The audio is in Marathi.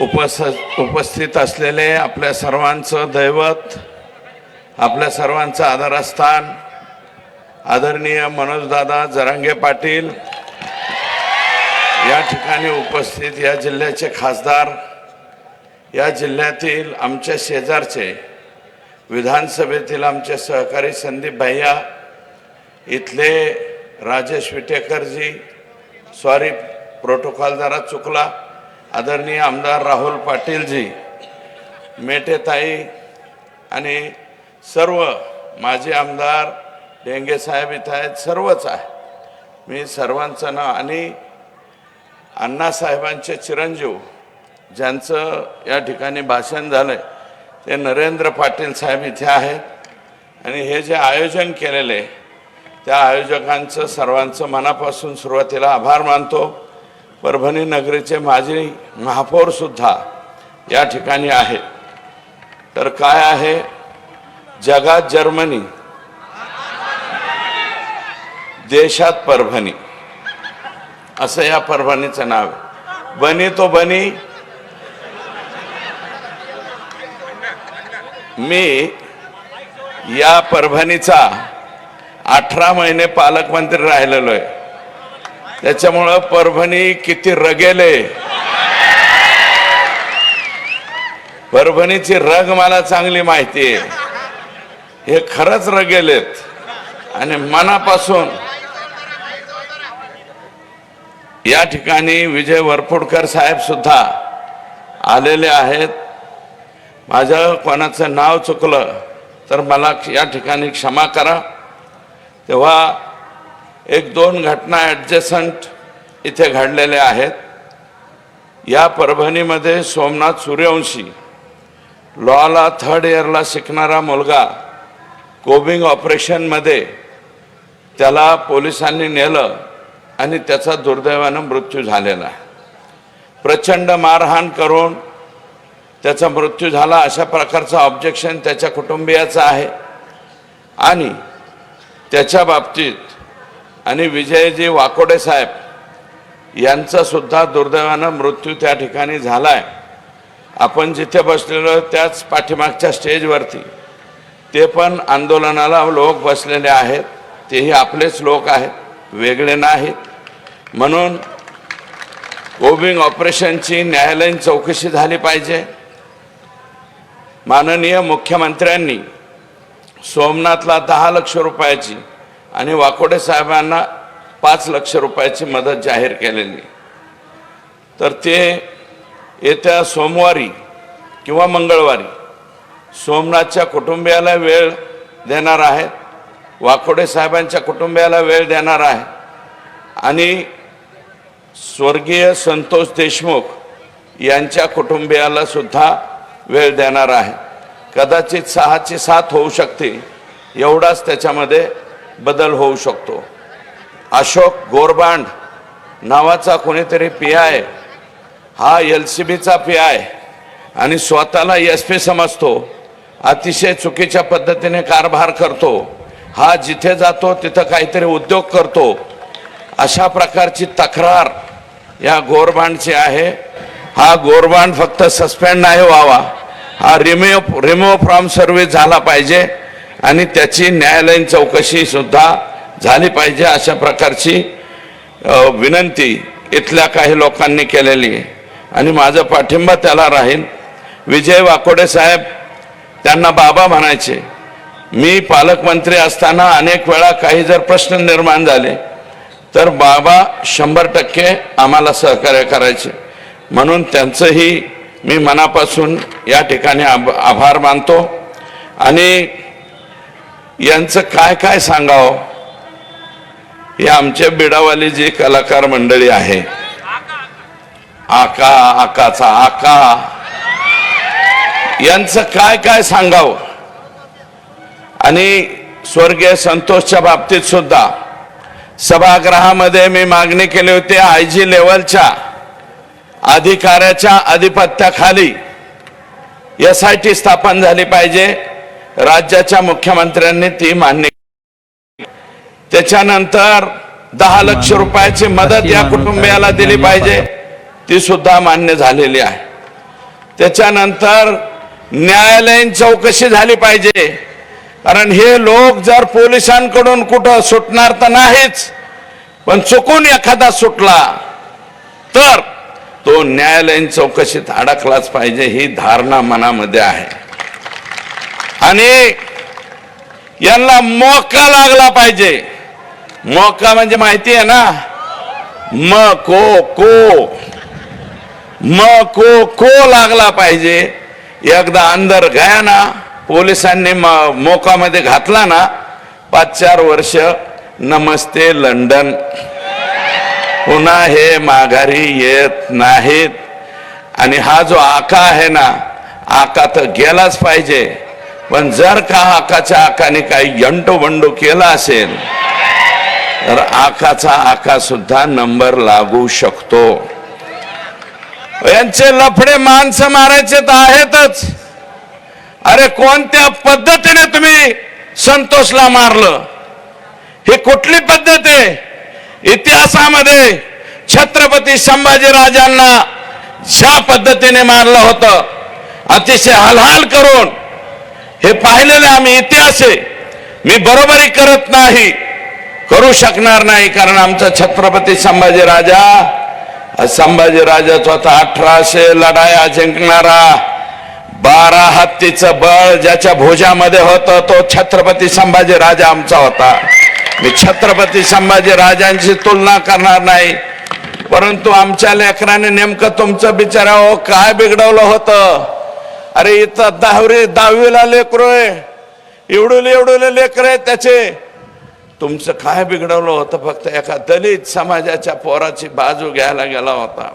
उपस उपस्थित असलेले आपल्या सर्वांचं दैवत आपल्या सर्वांचं आदरस्थान आदरणीय मनोजदादा जरांगे पाटील या ठिकाणी उपस्थित या जिल्ह्याचे खासदार या जिल्ह्यातील आमच्या शेजारचे विधानसभेतील आमचे सहकारी संदीप भैया इथले राजेश विटेकरजी सॉरी प्रोटोकॉल जरा चुकला. आदरणीय आमदार राहुल पाटीलजी मेटेताई आणि सर्व माजी आमदार डेंगे साहेब इथं आहेत सर्वच आहे. मी सर्वांचं नाव आणि अण्णासाहेबांचे चिरंजीव ज्यांचं या ठिकाणी भाषण झालं आहे ते नरेंद्र पाटील साहेब इथे आहेत. आणि हे जे आयोजन केलेले त्या आयोजकांचं सर्वांचं मनापासून सुरुवातीला आभार मानतो. परभणी नगरीचे माजी महापौरसुद्धा या ठिकाणी आहेत. तर काय आहे? जगात जर्मनी. देशात परभणी. असं या परभणीचं नाव आहे. बनी तो बनी. मी या परभणीचा अठरा महिने पालकमंत्री राहिलेलो आहे. त्याच्यामुळं परभणी किती रगेले. परभणीची रग मला चांगली माहिती आहे. हे खरंच रगेलेत. आणि मनापासून. या ठिकाणी विजय वरपुडकर साहेब सुद्धा आलेले आहेत. माझं कोणाचं नाव चुकलं तर मला या ठिकाणी क्षमा करा. तेव्हा एक दोन घटना ॲडजसंट इथे घडलेल्या आहेत. या परभणीमध्ये सोमनाथ सूर्यवंशी लॉला थर्ड इयरला शिकणारा मुलगा कोबिंग ऑपरेशनमध्ये त्याला पोलिसांनी नेलं आणि त्याचा दुर्दैवानं मृत्यू झालेला प्रचंड मारहाण करून त्याचा मृत्यू झाला अशा प्रकारचं ऑब्जेक्शन त्याच्या कुटुंबियाचं आहे. आणि त्याच्या बाबतीत आणि विजयजी वाकोडे साहेब यांचा सुद्धा दुर्दैवानं मृत्यू त्या ठिकाणी झाला आहे आपण जिथे बसलेलो त्याच पाठीमागच्या स्टेजवरती ते पण आंदोलनाला लोक बसलेले आहेत. तेही आपलेच लोक आहेत. वेगळे नाहीत. म्हणून कोबिंग ऑपरेशनची न्यायालयीन चौकशी झाली पाहिजे. माननीय मुख्यमंत्र्यांनी सोमनाथला दहा लक्ष रुपयाची आणि वाकोडे साहेबांना पाच लक्ष रुपयाची मदत जाहीर केलेली. तर ते येत्या सोमवारी किंवा मंगळवारी सोमनाथच्या कुटुंबियाला वेळ देणार आहेत वाकोडे साहेबांच्या कुटुंबियाला वेळ देणार आहे आणि स्वर्गीय संतोष देशमुख यांच्या कुटुंबियाला सुद्धा वेळ देणार आहे कदाचित सहाची साथ होऊ शकते एवढाच त्याच्यामध्ये बदल होऊ शकतो. अशोक गोरबांड नावाचा कोणीतरी पी आय हा एल सी बीचा पी आय आणि स्वतःला एस पी समजतो. अतिशय चुकीच्या पद्धतीने कारभार करतो. हा जिथे जातो तिथं काहीतरी उद्योग करतो. अशा प्रकारची तक्रार या गोरबांडची आहे. हा गोरबांड फक्त सस्पेंड नाही व्हावा. हा रिमूव्ह रिमूव्ह फ्रॉम सर्व्हिस झाला पाहिजे. आणि त्याची न्यायालयीन चौकशी सुद्धा झाली पाहिजे अशा प्रकारची विनंती इथल्या काही लोकांनी केलेली आहे. आणि माझा पाठिंबा त्याला राहील. विजय वाकोडे साहेब त्यांना बाबा म्हणायचे मी पालकमंत्री असताना अनेक वेळा काही जर प्रश्न निर्माण झाले तर बाबा शंभर टक्के आम्हाला सहकार्य करायचे. म्हणून त्यांचंही मी मनापासून या ठिकाणी आभ आभार मानतो. आणि यांचं काय काय सांगावं? हे आमच्या बिडावाली जी कलाकार मंडळी आहे. आका आकाचा आका. यांचं काय काय सांगावं? आणि स्वर्गीय संतोषच्या बाबतीत सुद्धा सभागृहामध्ये मी मागणी केली होती आय जी लेवलच्या अधिकाऱ्याच्या अधिपत्याखाली एस आय टी स्थापन झाली पाहिजे. राज्याच्या मुख्यमंत्र्यांनी ती मान्य त्याच्यानंतर दहा लक्ष रुपयाची मदत या कुटुंबियाला दिली पाहिजे ती सुद्धा मान्य झालेली आहे. त्याच्यानंतर न्यायालयीन चौकशी झाली पाहिजे कारण हे लोक जर पोलिसांकडून कुठं सुटणार तर नाहीच पण चुकून एखादा सुटला तर तो न्यायालयीन चौकशीत अडकलाच पाहिजे ही धारणा मनामध्ये आहे. आणि यांना मोका लागला पाहिजे. मोका म्हणजे माहिती आहे ना? म को को. म को को लागला पाहिजे. एकदा अंदर गया ना पोलिसांनी म- मोकामध्ये घातला ना पाच चार वर्ष नमस्ते लंडन. पुन्हा हे माघारी येत नाहीत. आणि हा जो आका आहे ना आका तर गेलाच पाहिजे. पण जर का आकाच्या आकाने काही यंटो बंडो केला असेल तर आकाचा आका सुद्धा नंबर लागू शकतो. यांचे लफडे माणसं मारायचे तर आहेतच. अरे कोणत्या पद्धतीने तुम्ही संतोषला मारलं? ही कुठली पद्धत आहे? इतिहासामध्ये छत्रपती संभाजीराजांना ज्या पद्धतीने मारलं होतं अतिशय हलहाल करून हे पाहिलेलं आम्ही इतिहास. आहे मी बरोबरी करत नाही करू शकणार नाही कारण आमचा छत्रपती संभाजी राजा संभाजी राजाचा होता अठराशे लढाया जिंकणारा बारा हत्तीचं बळ ज्याच्या भुजामध्ये होतं तो छत्रपती संभाजी राजा आमचा होता. मी छत्रपती संभाजी राजांची तुलना करणार नाही परंतु आमच्या लेकराने नेमकं तुमचं बिचारा हो काय बिघडवलं होतं? अरे इथं दहावी दहावीला लेकरो आहे. एवढुले एवढुले लेकर आहे त्याचे. तुमचं काय बिघडवलं होतं फक्त एका दलित समाजाच्या पोराची बाजू घ्यायला गेला होता.